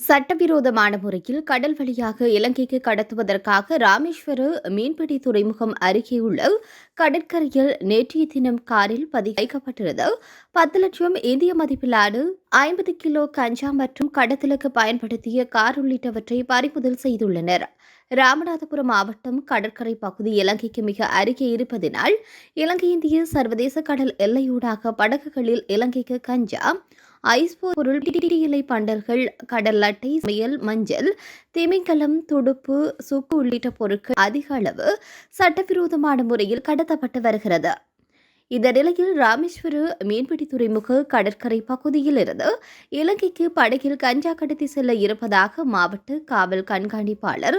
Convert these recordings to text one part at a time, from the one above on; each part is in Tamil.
சட்டவிரோதமான முறையில் கடல் வழியாக இலங்கைக்கு கடத்துவதற்காக ராமேஸ்வர மீன்பிடி துறைமுகம் அருகே உள்ள கடற்கரையில் நேற்றைய தினம் காரில் பதிவு வைக்கப்பட்டிருந்த பத்து லட்சம் இந்திய மதிப்பிலான ஐம்பது கிலோ கஞ்சா மற்றும் கடத்தலுக்கு பயன்படுத்திய கார் உள்ளிட்டவற்றை பறிமுதல் செய்துள்ளனர். ராமநாதபுரம் மாவட்டம் கடற்கரை பகுதி இலங்கைக்கு மிக அருகே இருப்பதினால் இலங்கை இந்திய சர்வதேச கடல் எல்லையூடாக படகுகளில் இலங்கைக்கு கஞ்சா ஐஸ் பொருள் இலை பண்டல்கள் கடல் அட்டை சமையல் மஞ்சள் திமிங்கலம் துடுப்பு சுக்கு உள்ளிட்ட பொருட்கள் அதிக அளவு சட்டவிரோதமான முறையில் கடத்தப்பட்டு வருகிறது. இந்த நிலையில் ராமேஸ்வர மீன்பிடி துறைமுக கடற்கரை பகுதியில் இருந்து இலங்கைக்கு படகில் கஞ்சா கடத்தி செல்ல இருப்பதாக மாவட்ட காவல் கண்காணிப்பாளர்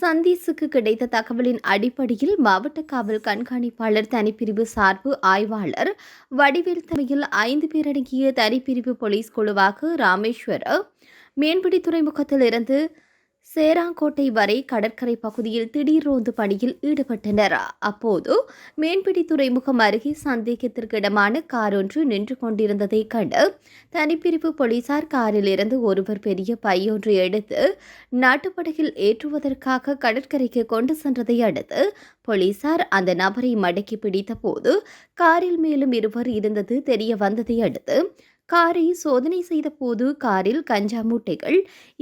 சந்தீஸுக்கு கிடைத்த தகவலின் அடிப்படையில் மாவட்ட காவல் கண்காணிப்பாளர் தனிப்பிரிவு சார்பு ஆய்வாளர் வடிவேல் தலைமையில் ஐந்து பேரடங்கிய தனிப்பிரிவு போலீஸ் குழுவாக ராமேஸ்வர மீன்பிடி துறைமுகத்தில் இருந்து சேராங்கோட்டை வரை கடற்கரை பகுதியில் திடீர் ரோந்து பணியில் ஈடுபட்டனர். அப்போது மீன்பிடி துறைமுகம் அருகே சந்தேகத்திற்கிடமான கார் ஒன்று நின்று கொண்டிருந்ததை கண்டு தனிப்பிரிவு போலீசார் காரில் இருந்து ஒருவர் பெரிய பையொன்று எடுத்து நாட்டுப்படகில் ஏற்றுவதற்காக கடற்கரைக்கு கொண்டு சென்றதை அடுத்து போலீசார் அந்த நபரை மடக்கி பிடித்த போது காரில் மேலும் இருவர் இருந்தது தெரிய வந்ததை அடுத்து காரை சோதனை செய்த போது காரில் கஞ்சா மூட்டைகள்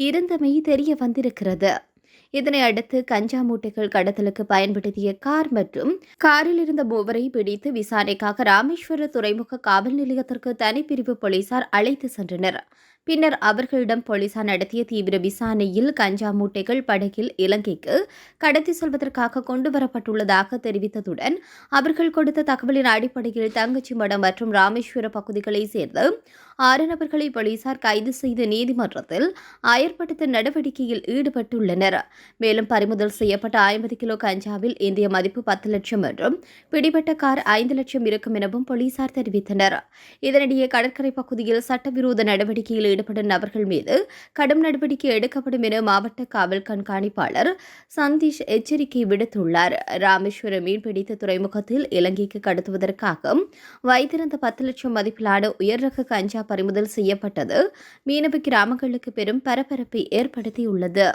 இருந்தமை தெரிய வந்திருக்கிறது. இதனை அடுத்து கஞ்சா மூட்டைகள் கடத்தலுக்கு பயன்படுத்திய கார் மற்றும் காரில் இருந்த மூவரை பிடித்து விசாரணைக்காக ராமேஸ்வர துறைமுக காவல் நிலையத்திற்கு தனிப்பிரிவு போலீசார் அழைத்து சென்றனர். பின்னர் அவர்களிடம் போலீசார் நடத்திய தீவிர விசாரணையில் கஞ்சா மூட்டைகள் படகில் இலங்கைக்கு கடத்தி செல்வதற்காக கொண்டுவரப்பட்டுள்ளதாக தெரிவித்ததுடன் அவர்கள் கொடுத்த தகவலின் அடிப்படையில் தங்கச்சி மடம் மற்றும் ராமேஸ்வர பகுதிகளைச் சேர்ந்து ஆறு நபர்களை போலீசார் கைது செய்து நீதிமன்றத்தில் அயற்படுத்த நடவடிக்கையில் ஈடுபட்டுள்ளனர். மேலும் பறிமுதல் செய்யப்பட்ட ஐம்பது கிலோ கஞ்சாவில் இந்திய மதிப்பு பத்து லட்சம் என்றும் பிடிபட்ட கார் ஐந்து லட்சம் இருக்கும் எனவும் போலீசார் தெரிவித்தனர். இதனிடையே கடற்கரை பகுதியில் சட்டவிரோத நடவடிக்கையில் ஈடுபடும் நபர்கள் மீது கடும் நடவடிக்கை எடுக்கப்படும் என மாவட்ட காவல் கண்காணிப்பாளர் சந்தீஷ் எச்சரிக்கை விடுத்துள்ளார். ராமேஸ்வரம் மீன்பிடித்த துறைமுகத்தில் இலங்கைக்கு கடத்துவதற்காக வைத்திருந்த பத்து லட்சம் மதிப்பிலான உயர் ரக கஞ்சா பறிமுதல் செய்யப்பட்டது. மீனவ கிராமங்களுக்கு பெரும் பரபரப்பை ஏற்படுத்தியுள்ளது.